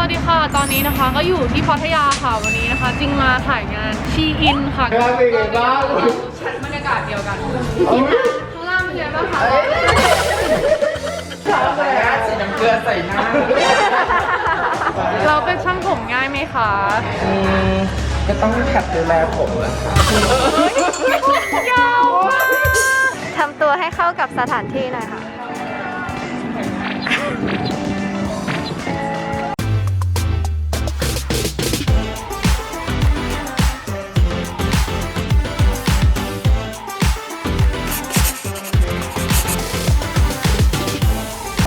วัสดีค่ะ ตอนนี้นะคะก็อยู่ที่พัทยาค่ะวันนี้นะคะ จริงมาถ่ายงานชีอินค่ะงานเป็นไงบ้างชั้นบรรยากาศเดียวกันข้างล่างเป็นไงบ้างคะใส่หน้าสีน้ำเกลือใส่หน้าเราเป็นช่างผมง่ายไหมคะอืมก็ต้องขัดดูแลผมอะยาวมากทำตัวให้เข้ากับสถานที่หน่อยค่ะ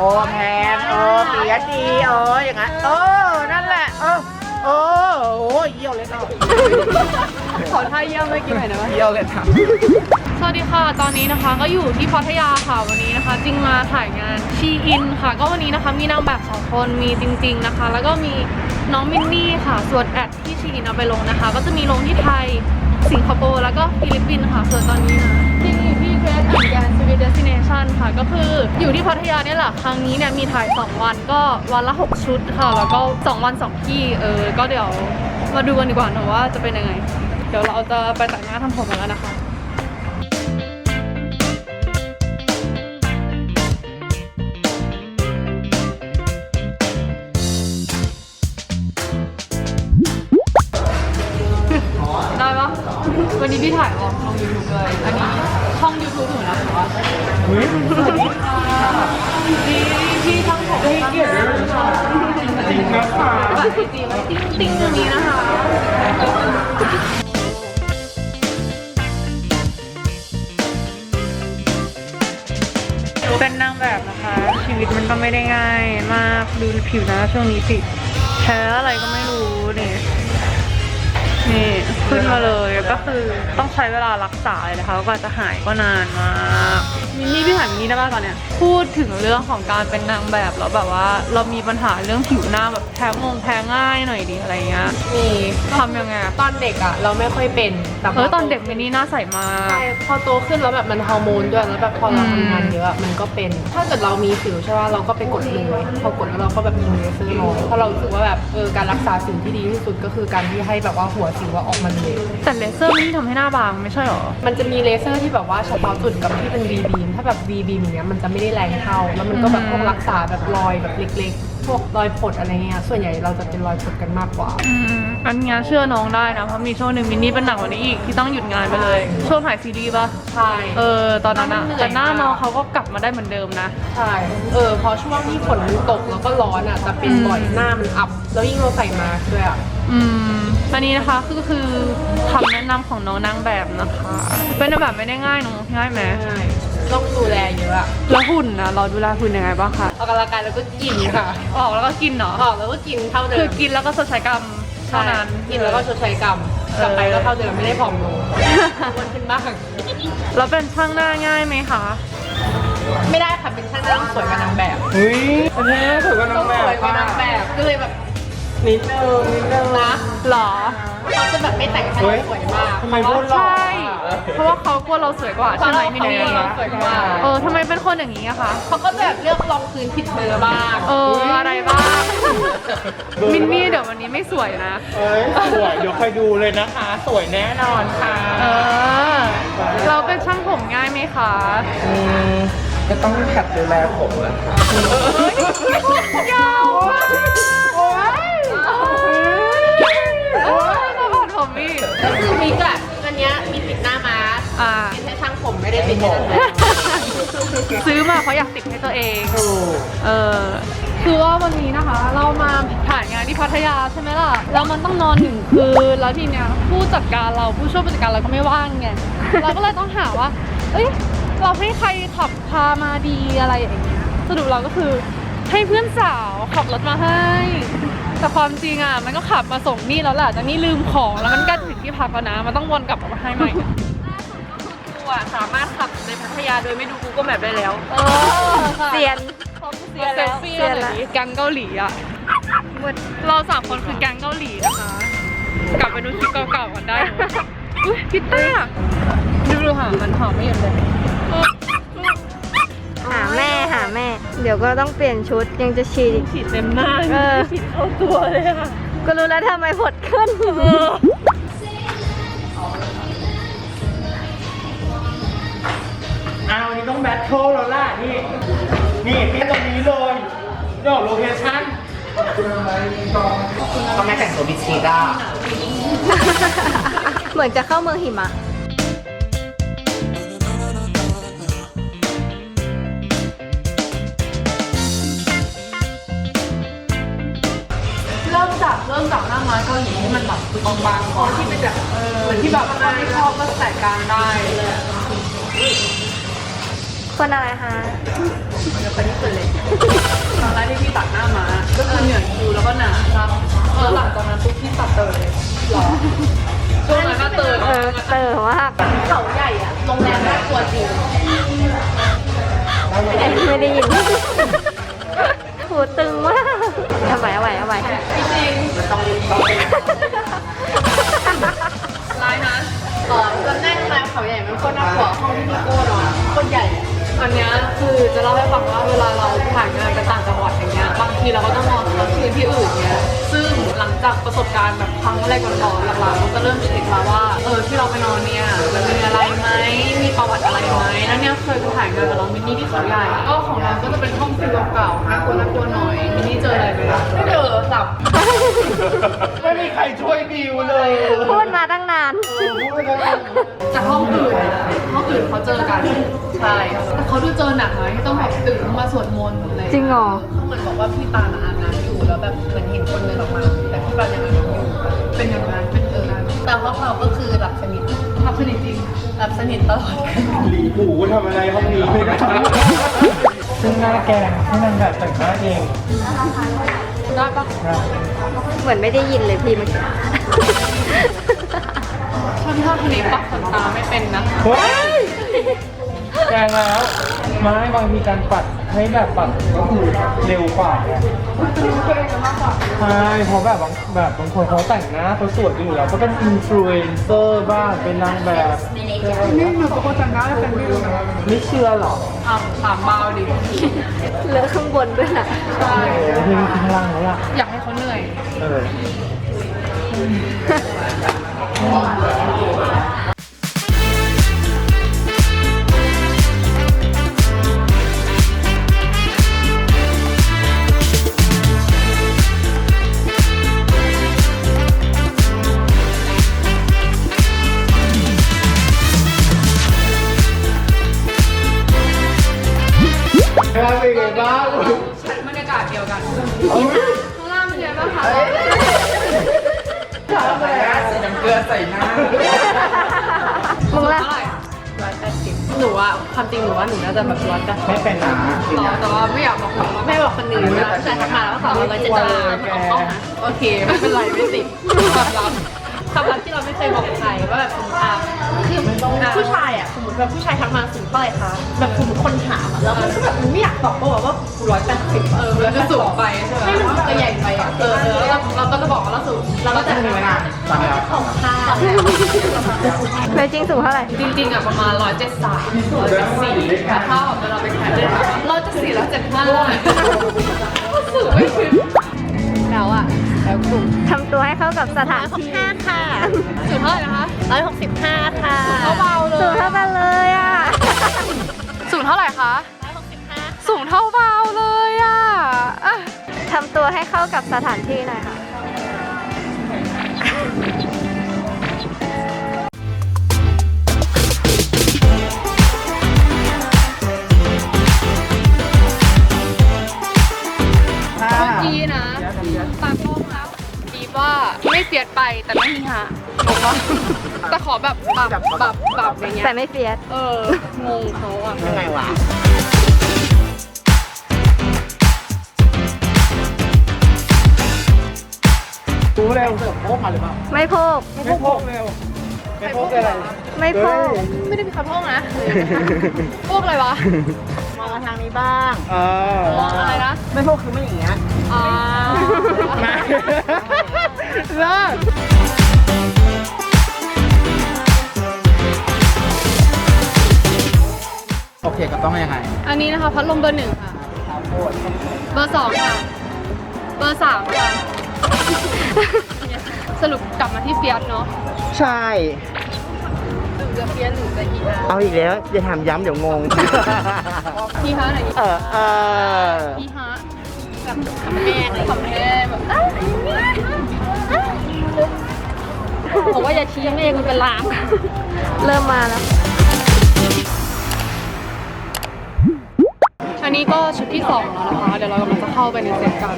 อ้แพนโอ้เปียดีโอ้อย่างนั้นโอ้นั่นแหละเออโอ้โอ้เยี่ยวเลยเนาะขอท่าเยี่ยมเมื่อกี้หน่อยได้ไหมเยี่ยวเลยค่ะสวัสดีค่ะ ตอนนี้นะคะก็อยู่ที่พัทยาค่ะวันนี้นะคะ จริงมาถ่ายงานชีอินค่ะ ก็วันนี้นะคะมีนางแบบสองคนมีจริง ๆนะคะ แล้วก็มีน้องมินนี่ค่ะ ส่วนแอดที่ชีอินเอาไปลงนะคะ ก็จะมีลงที่ไทยสิงคโปร์แล้วก็ฟิลิปปินส์ค่ะส่วนตอนนี้นะ ที่นี่ที่ Great and Grand Sweet Destination ค่ะ ก็คืออยู่ที่พัทยาเนี่ยแหละ ครั้งนี้เนี่ยมีถ่าย 2 วันก็วันละ 6 ชุดค่ะ แล้วก็ 2 วัน 2 ที่ เออ ก็เดี๋ยวมาดูกันดีกว่าหนะว่าจะเป็นยังไง เดี๋ยวเราจะไปแต่งหน้าทำผมกันแล้วนะคะได้ปะวันนี้พี่ถ่ายออกลงยูทูบเลยอันนี้ ยูทูบหนูนะคะสวัสดีค่ะพี่พี่ช่างผมให้เกียรติด้วยค่ะจริงนะคะฝากไอจีไว้ติ้งติ้งตรงนี้นะคะเป็นนางแบบนะคะ ชีวิตมันก็ไม่ได้ง่ายมากดูผิวน้าช่วงนี้สิแพ้อะไรก็ไม่รู้เนี่ย นี่ขึ้นมาเลยก็คือต้องใช้เวลารักษาเลยนะคะกว่าจะหายก็นานมากมินนี่พี่ถามมินนี่ได้ป่ะตอนเนี้ยพูดถึงเรื่องของการเป็นนางแบบแล้วแบบว่า เรามีปัญหาเรื่องผิวหน้าแบบแพ้งงแพ้ง่ายหน่อยดิอะไรเงี้ยมีทำยังไงอะตอนเด็กอะเราไม่ค่อยเป็นแต่พเออตอนเด็กมินนี่หน้าใสมากใช่พอโตขึ้นแล้วแบบมันฮอร์โมนด้วยแล้วแบบพอเราอืมทำงานเยอะอะมันก็เป็น ถ้าเกิดเรามีสิวใช่ป่ะเราก็ไปกดเลยพอกดแล้วเราก็แบบยิงเลเซอร์เลยเพราะเรารู้สึกว่าแบบเออการรักษาสิวที่ดีที่สุดก็คือการที่ให้แบบว่าหัวสิวอะออกมาเลยแต่เลเซอร์ไม่ได้ทำให้หน้าบางไม่ใช่หรอ มันจะมีเลเซอร์ที่แบบว่าเฉพาะจุดกับที่เป็น V beam ถ้าแบบ V beam อย่างเงี้ยมันจะไม่ได้แรงเท่า แล้วมันก็แบบอืมพวกรักษาแบบรอยแบบเล็กๆ พวกรอยผดอะไรเงี้ย ส่วนใหญ่เราจะเป็นรอยผดกันมากกว่า อืมอันเนี้ยเชื่อน้องได้นะ เพราะมีช่วงหนึ่งมินนี่เป็นหนักกว่านี้อีกที่ต้องหยุดงานไปเลย ช่วงถ่ายซีรีส์ปะใช่ เออตอนนั้นอะมันเหนื่อยแต่หน้ามากน้องเขาก็กลับมาได้เหมือนเดิมนะ ใช่ เออพอช่วงที่ฝนมันตกแล้วก็ร้อนอะจะเป็นอืมบ่อยหน้ามันอับ แล้วยิ่งเราใส่มาสก์ด้วยอะ อืมอันนี้นะคะก็คือคำแนะนำของน้องนางแบบนะคะ เป็นนางแบบไม่ได้ง่ายเน้องง่ายไหมใช่ต้องดูแลเยอะอะแล้วหุ่นนะเราดูแลหุ่นยังไงบ้างคะออกกำลังกายแล้วก็กินค่ะ ออกแล้วก็กินเนาะออกแล้วก็กินเท่าเดิคือมกินแล้วก็สดใช้กรรมเท่านั้นใช่กินแล้วก็ชดใช้กรรมกลับไปก็เท่าเดิมไม่ได้ผอมลงอ้วนขึ้นบ้างแล้วเป็นช่างหน้าง่ายไหมคะไม่ได้ค่ะเป็นช่างหน้าต้องสวยกว่านางแบบเฮ้ยอันนี้ถือว่าต้นาองงแบสบวยกว่านางแบบก็เลยแบบ นิดนึงนิดนึงนะหรอ เขาจะแบบไม่แต่งให้เฮ้เรายสวยมากทำไมพูดหล่อใช่ เพราะว่าเขากลัวเราสวยกว่าเพใช่ราะไหมเรามินเขานี่กลัวเราสวยกว่าเออทำไมเป็นคนอย่างนี้อะคะ เขาก็จะแบบเลือกรองพื้นผิดเบอร์บ้างเอออะไรบ้าง มินนี่เดี๋ยววันนี้ไม่สวยนะ เอ้ยสวย เดี๋ยวคอยดูเลยนะคะ สวยแน่นอนค่ะเออ เราเป็นช่างผมง่ายไหมคะอืมก็ต้องขัดดูแลผมอะยาวมากโอ้ยโอ้ย มาบาดผมอีกก็คือมิกอะอันเนี้ยมีติดหน้ามาอ่า ติดให้ช่างผมไม่ได้ติดให้นางแบบซื้อมาเพราะอยากติดให้ตัวเอง เออคือว่าวันนี้นะคะ เรามาถ่ายงานที่พัทยาใช่ไหมล่ะ แล้วมันต้องนอนหนึ่งคืน แล้วทีเนี้ยผู้จัดการเราผู้ช่วยผู้จัดการเราก็ไม่ว่างไง เราก็เลยต้องหาว่า เอ้ย เราให้ใครขับพามาดีอะไรอย่างเงี้ย สรุปเราก็คือ ให้เพื่อนสาวขับรถมาให้ แต่ความจริงอะมันก็ขับมาส่งนี่แล้วแหละแต่นี่ลืมของแล้วมันก็ถึงที่พักแล้วนะ มันต้องวนกลับมาให้ใหม่ล่าสุดก็คือกูอะสามารถขับในพัทยาโดยไม่ดูกูก็แมปได้แล้วเออค่ะเซียนเซลฟี่เสียเลละยแก๊งเกาหลีอะเราสามคนคือแก๊งเกาหลีนะคะ กลับไปดูคลิปเก่าๆกันได้นะอุ้ยพิตต้าดูดูหามันหอมไม่หยุดเลยเออหา แม่หาแม่ เดี๋ยวก็ต้องเปลี่ยนชุดยังจะฉีดอีก ฉีดเต็มหน้าเออ ฉีดเข้าตัวเลยค่ะ ก็รู้แล้วทำไมผดขึ้น อ้าววันนี้ต้องแบทเทิลแล้วล่ะนี่ นี่แค่ตรงนี้เลยดอกโลเคชั่นทำไมแต่งตัวบิชิด้าเหมือนจะเข้าเมืองหิมะ ริ่มจากเริ่มจากหน้าไม้เกาหลีที่มันแบบบางๆก่อนที่เป็นแบบเหมือนที่แบบถ้าไม่ชอบก็ใส่กลางได้คนอะไรคะเดี๋ยวไปที่สุดเลยตอนแรกที่พี่ตัดหน้ามาก็คือเหนื่อยคิวแล้วก็หนาครับเออหลังจากนั้นปุ๊บพี่ตัดเตยเลยหรอช่วงนั้นก็เตยเออเตอมากเขาใหญ่อะโรงแรมน่ากลัวจริงไม่ได้ยินหูตึงมาก เอาไหวเอาไหวเอาไหวจริงร้ายนะอ๋อจำได้โรงแรมเขาใหญ่มันก็น่ากลัวห้องที่พี่โก้นอนคนใหญ่อะ อันเนี้ยคือจะเล่าให้ฟังว่าเวลาเราถ่ายงานไปต่างจังหวัดอย่างเงี้ยบางทีเราก็ต้องนอนค้างคืนที่อื่นเงี้ยซึ่งหลังจากประสบการณ์แบบครั้งแรกก่อนๆหลังๆเราก็เริ่มเช็คแล้วว่าเออที่เราไปนอนเนี่ยมันมีอะไรไหมมีประวัติอะไรไหมแล้วเนี่ยเคยไปถ่ายงานกับน้องมินนี่ที่เขาใหญ่ก็ของเราก็จะเป็นห้องฟิลเก่าๆน่ากลัวน่ากลัวหน่อยมินนี่เจออะไรไหมไม่เจอสับไม่มีใครช่วยบิวเลยพูดมาตั้งนาน เออพูดไม่ได้จากห้องอื่นห้องอื่นเขาเจอกันใช่แต่เขาดูเจอหนักไหมที่ต้องแบบตื่นมาสวดมนต์อะไรจริงเหรอเหมือนบอกว่าพี่ตาลอาบน้ำอยู่แล้วแบบเหมือนเห็นคนเดินออกมา แต่พี่ปานยังอาบน้ำอยู่เป็นอย่างนั้นเป็นเออนั้นแต่ว่าเราก็คือหลับสนิททำสนิทจริงหลับสนิทตลอดหลีหูทำอะไรห้องนี้ไม่ได้ซึ่งหน้าแกงให้นางแบบแต่งหน้าเองได้ปะเหมือนไม่ได้ยินเลยพี่เมื่อกี้ฉันชอบคนนี้ปักขนตาไม่เป็นนะเฮ้ย แกงแล้ว ไม้บางทีการปัดให้แบบปัดก็คือเร็วกว่าไงใช่เพราะแบบบางแบบบางคนเขาแต่งหน้าเขาสวยอยู่แล้วก็เป็นอินฟลูเอนเซอร์บ้างเป็นนางแบบนี่หนูเป็นคนแต่งหน้าเป็นไม่เชื่อหรออะถามเบาดิเลอะข้างบนด้วยนะใช่เออที่ข้างล่างแล้วล่ะอยากให้เขาเหนื่อยเออ แปดสิบหนูว่าความจริงหนูว่าหนูน่าจะแบบร้อยแปดสิบไม่เป็นนะต่อแต่ว่าไม่อยากบอกคนว่าไม่บอกคนอื่นนะแต่ทักมาแล้วก็สอนเราจะจะเอาเข้าหาโอเคไม่เป็นไรไม่ติดความลับความลับที่เราไม่เคยบอกใครว่าแบบอะคือผู้ชายอะสมมติ แบบผู้ชายทักมาสูงเท่าไหร่คะแบบสมมติคนถามอะแล้วมันก็แบบมันไม่อยากตอบเพราะว่าว่าร้อยแปดสิบเออมันจะสูงไปใช่ไหมไม่มันก็ใหญ่ไปอะเออเออแล้วเราก็จะบอกว่าเราสูงเราก็จะมีเวลาตอนนี้เราของค่าเลยจริงสูงเท่าไหร่จริงๆอะประมาณ173 174แต่ถ้าแบบเวลาไปแข่งเล่นเราจะ4แล้ว75สูงไม่ถึงแล้วอะแล้วกลุ่ม ทำตัวให้เข้ากับสถานที่ห้าค่ะสูงเท่าไหร่นะคะร้อยหกสิบห้าค่ะเบาๆเลสูงยเท่ากันเลยอะสูงเท่าไหร่คะสูงเท่าเบาเลยอะอะทำตัวให้เข้ากับสถานที่หน่อยค่ะ สียดไปแต่ไม่มีหะงงว่าแต่ขอแบบแบบแบบแบบอย่างเงี้ยแต่ไม่เฟียสเอองงเขาอะยังไงวะรู้เร็วเสือโพกมาหรือเปล่าไม่โพกไม่พกเร็วไม่โพกอะไรไม่โพกไม่ได้มีคำพ้องนะพวกอะไรวะมองมาทางนี้บ้างเออมองอะไรนะไม่โพกคือไม่อย่างเงี้ยอ่ามา เลิกโอเคกับต้องยังไงอันนี้นะคะพัดลมเบอร์หนึ่งค่ะเบอร์สองค่ะ เบอร์สามค่ะ สรุปกลับมาที่เฟียสเนาะใช่ หรือจะเฟียสหรือจะอีอาร์เอาอีกแล้ว อย่าถามย้ำเดี๋ยวงงอีฮาร์ไหนเออเอออีฮาร์แบบคำแม่คำแม่แบบ บอกว่าอย่าชี้เมฆมันเป็นลางเริ่มมาแล้ว อันนี้ก็ชุดที่สองแล้วนะคะ เดี๋ยวเรากำลังจะเข้าไปในเซตกัน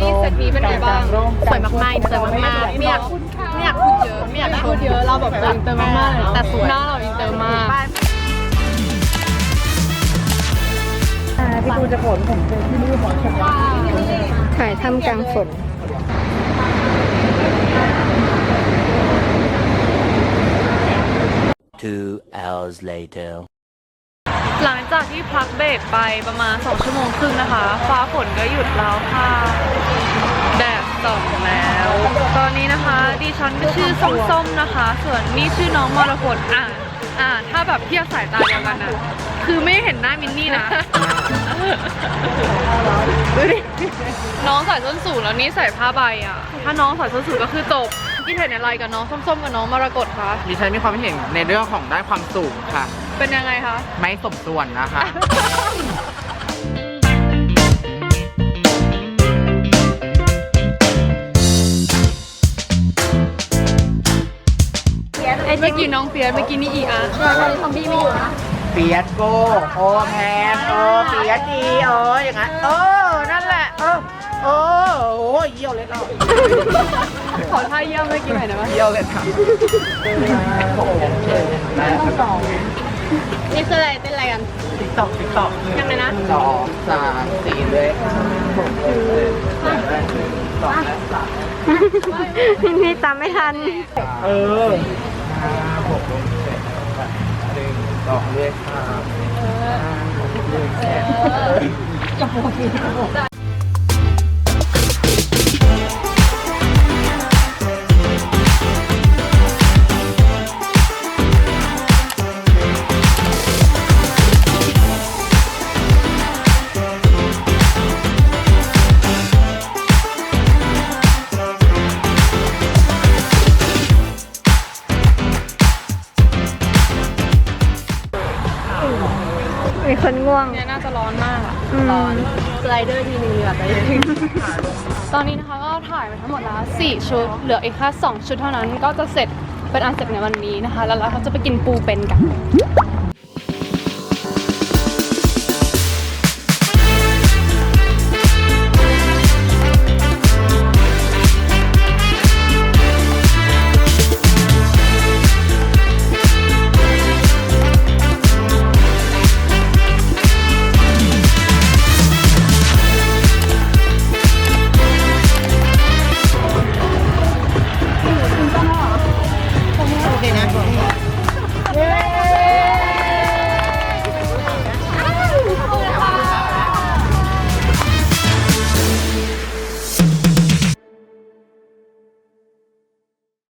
นี่เซตนี้เป็นไงบ้าง สวยมากๆสวยมากๆไม่อยากไม่อยากพูดเยอะไม่อยากไม่พูพูดดเยเยอะอะ เราแบบอินเตอร์มากๆแต่สวยหน้า จะผลผมเป็นที่นี่ขอชมถ่ายทำกลางฝน Two hours later. หลังจากที่พักเบรกไปประมาณ 2 ชั่วโมงครึ่งนะคะ ฟ้าฝนก็หยุดแล้วค่ะแดดส่องแล้ว ตอนนี้นะคะ ดิฉันก็ชื่อส้มๆนะคะ ส่วนนี่ชื่อน้องมรกตอะอะถ้าแบบเทียบสายตาเดียวกันนะคือไม่เห็นหน้ามินนี่นะ ดูดิ น้องใส่ส้นสูงแล้วนี่ใส่ผ้าใบอะ ถ้าน้องใส่ส้นสูงก็คือจบที่เห็นอะไรกับน้องส้มๆกับน้องมรกตคะ ดิฉันมีความเห็นในเรื่องของด้านความสูงค่ะ เป็นยังไงคะ ไม่สมส่วนนะคะ เมื่อกี้น้องเฟียสเมื่อกี้นี่อีอาร์ซอมบี้ไม่อยู่นะ เปียสโกโอแพนโอเปียสดีโออย่างนั้นเออนั่นแหละเออโอ้โหเยี่ยวเลยเราขอท่าเยี่ยมเมื่อกี้หน่อยได้ไหมเยี่ยวเลยค่ะนี่คืออะไรเป็นอะไรกันติ๊กตอกติ๊กตอกยังไงนะสองสามสี่เลยสองและสามนี่ตามไม่ทัน เออ สองเลขห้าห้าหกเสไลเดอร์ทีนึงเหลือไปตอนนี้นะคะก็ถ่ายไปทั้งหมดแล้ว4ชุด เหลืออีกแค่2ชุดเท่านั้นก็จะเสร็จเป็นอันเสร็จในวันนี้นะคะ แล้วเราก็จะไปกินปูเป็นกัน